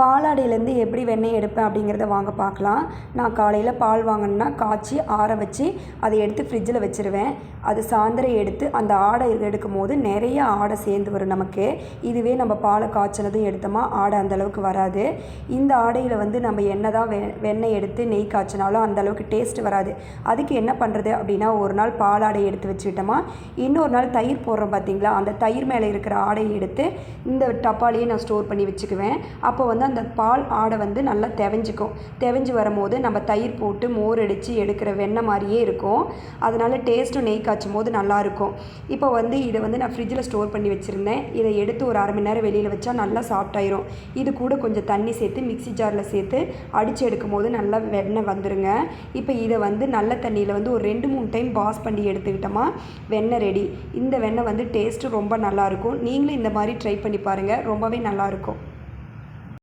பாலாடையிலேருந்து எப்படி வெண்ணெய் எடுப்பேன் அப்படிங்கிறத வாங்க பார்க்கலாம். நான் காலையில் பால் வாங்கினேன்னா காய்ச்சி ஆற வச்சு அதை எடுத்து ஃப்ரிட்ஜில் வச்சுருவேன். அது சாயந்தரம் எடுத்து அந்த ஆடை எடுக்கும் போது நிறைய ஆடை சேர்ந்து வரும் நமக்கு. இதுவே நம்ம பாலை காய்ச்சினதும் எடுத்தோமா ஆடை அந்தளவுக்கு வராது. இந்த ஆடையில் வந்து நம்ம என்ன தான் வெ வெண்ணெய் எடுத்து நெய் காய்ச்சினாலும் அந்தளவுக்கு டேஸ்ட் வராது. அதுக்கு என்ன பண்ணுறது அப்படின்னா ஒரு நாள் பாலாடை எடுத்து வச்சுக்கிட்டோமா இன்னொரு நாள் தயிர் போடுறோம் பார்த்தீங்களா அந்த தயிர் மேலே இருக்கிற ஆடையை எடுத்து இந்த டப்பாலேயே நான் ஸ்டோர் பண்ணி வச்சுக்குவேன். அப்போ வந்து அந்த பால் ஆடை வந்து நல்லா தெவஞ்சிக்கும். தெவஞ்சு வரும்போது நம்ம தயிர் போட்டு மோர் அடித்து எடுக்கிற வெண்ணெய் மாதிரியே இருக்கும். அதனால் டேஸ்ட்டும் நெய் காய்ச்சும் போது நல்லாயிருக்கும் இப்போ வந்து இதை வந்து நான் ஃப்ரிட்ஜில் ஸ்டோர் பண்ணி வச்சுருந்தேன். இதை எடுத்து ஒரு அரை மணி நேரம் வெளியில் வச்சா நல்லா சாஃப்டாயிரும் இது கூட கொஞ்சம் தண்ணி சேர்த்து மிக்ஸி ஜாரில் சேர்த்து அடித்து எடுக்கும் போது நல்லா வெண்ணெய் வந்துருங்க. இப்போ இதை வந்து நல்ல தண்ணியில் வந்து ஒரு ரெண்டு மூணு டைம் வாஷ் பண்ணி எடுத்துக்கிட்டோமா வெண்ணெய் ரெடி இந்த வெண்ணெய் வந்து டேஸ்ட்டு ரொம்ப நல்லாயிருக்கும் நீங்களும் இந்த மாதிரி ட்ரை பண்ணி பாருங்கள் ரொம்பவே நல்லாயிருக்கும்